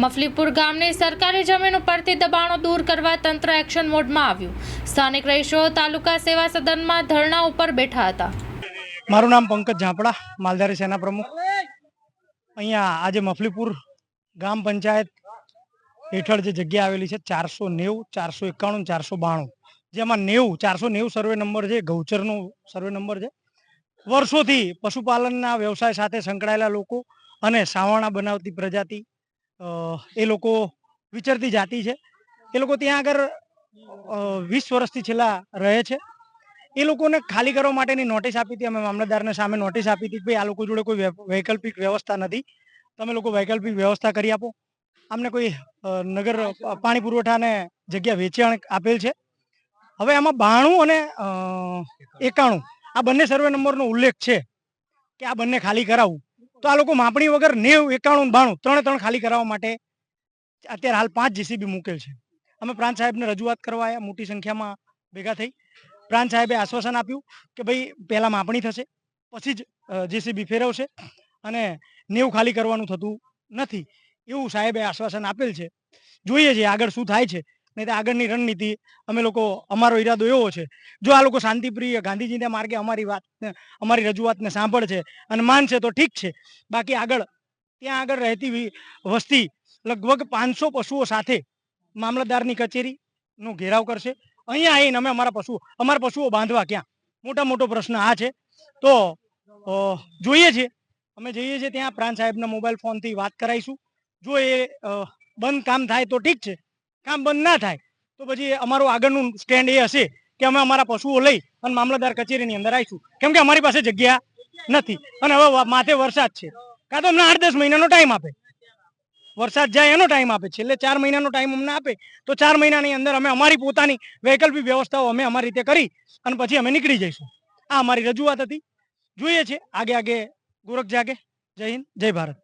મફલીપુર ગામની સરકારી જમીન ઉપરથી દબાણો દૂર કરવા તંત્ર એક્શન મોડમાં આવ્યું. સ્થાનિક રહીશો તાલુકા સેવા સદનમાં ધરણા ઉપર બેઠા હતા. મારું નામ પંકજ ઝાપડા, માલધારી સેના પ્રમુખ. અહીંયા આજે મફલીપુર ગ્રામ પંચાયત હેઠળ જે જગ્યા આવેલી છે, ચારસો નેવું, ચારસો એકાણું, ચારસો બાણું. જેમાં નેવું, ચારસો નેવું સર્વે નંબર છે, ગૌચરનો સર્વે નંબર છે. વર્ષોથી પશુપાલનના વ્યવસાય સાથે સંકળાયેલા લોકો અને સાવાણા બનાવતી પ્રજાતિ એ લોકો વિચરતી જાતિ છે. એ લોકો ત્યાં આગળ વીસ વર્ષથી છેલ્લા રહે છે. એ લોકોને ખાલી કરવા માટેની નોટિસ આપી હતી. અમે મામલતદારને સામે નોટિસ આપી હતી કે ભાઈ આ લોકો જોડે કોઈ વૈકલ્પિક વ્યવસ્થા નથી. તમે લોકો વૈકલ્પિક વ્યવસ્થા કરી આપો. અમને કોઈ નગર પાણી પુરવઠાને જગ્યા વેચાણ આપેલ છે. હવે આમાં બાણું અને એકાણું આ બંને સર્વે નંબરનો ઉલ્લેખ છે કે આ બંને ખાલી કરાવવું તો આ લોકો માપણી વગર નેવ, એકાણું બાણું, ત્રણે ત્રણ ખાલી કરાવવા માટે અત્યારે હાલ પાંચ જીસીબી મૂકેલ છે. અમે પ્રાંત સાહેબને રજૂઆત કરવા આવ્યા મોટી સંખ્યામાં ભેગા થઈ. પ્રાંત સાહેબે આશ્વાસન આપ્યું કે ભાઈ પહેલાં માપણી થશે, પછી જ જેસીબી ફેરવશે અને નેવું ખાલી કરવાનું થતું નથી. એવું સાહેબે આશ્વાસન આપેલ છે. જોઈએ છીએ આગળ શું થાય છે. નહીં તો આગળની રણનીતિ અમે લોકો, અમારો ઈરાદો એવો છે. જો આ લોકો શાંતિપ્રિય ગાંધીજીના માર્ગે અમારી વાત, અમારી રજૂઆતને સાંભળશે અને માનશે તો ઠીક છે. બાકી આગળ, ત્યાં આગળ રહેતી વસ્તી લગભગ પાંચસો પશુઓ સાથે મામલતદારની કચેરીનો ઘેરાવ કરશે. અહીંયા આવીને અમે અમારા પશુઓ અમારા પશુઓ બાંધવા ક્યાં? મોટા મોટો પ્રશ્ન આ છે. તો જોઈએ છે. અમે જઈએ છીએ ત્યાં, પ્રાંત સાહેબના મોબાઈલ ફોનથી વાત કરાવીશું. જો એ બંધ કામ થાય તો ઠીક છે. કામ બંધ ના થાય, તો પછી અમારું આગળનું સ્ટેન્ડ એ હશે કે અમે અમારા પશુઓ લઈ અને મામલતદાર કચેરીની અંદર આવીશું. કેમ કે અમારી પાસે જગ્યા નથી. અને હવે માથે વરસાદ છે. કાં તો અમને આઠ દસ મહિનાનો ટાઈમ આપે. વરસાદ જાય એનો ટાઈમ આપે. છેલ્લે ચાર મહિનાનો ટાઈમ અમને આપે. તો ચાર મહિનાની અંદર અમે અમારી પોતાની વૈકલ્પિક વ્યવસ્થાઓ અમે અમારી રીતે કરી અને પછી અમે નીકળી જઈશું. આ અમારી રજૂઆત હતી. જોઈએ છે. આગે આગે ગોરખ જાગે. જય હિન્દ. જય ભારત.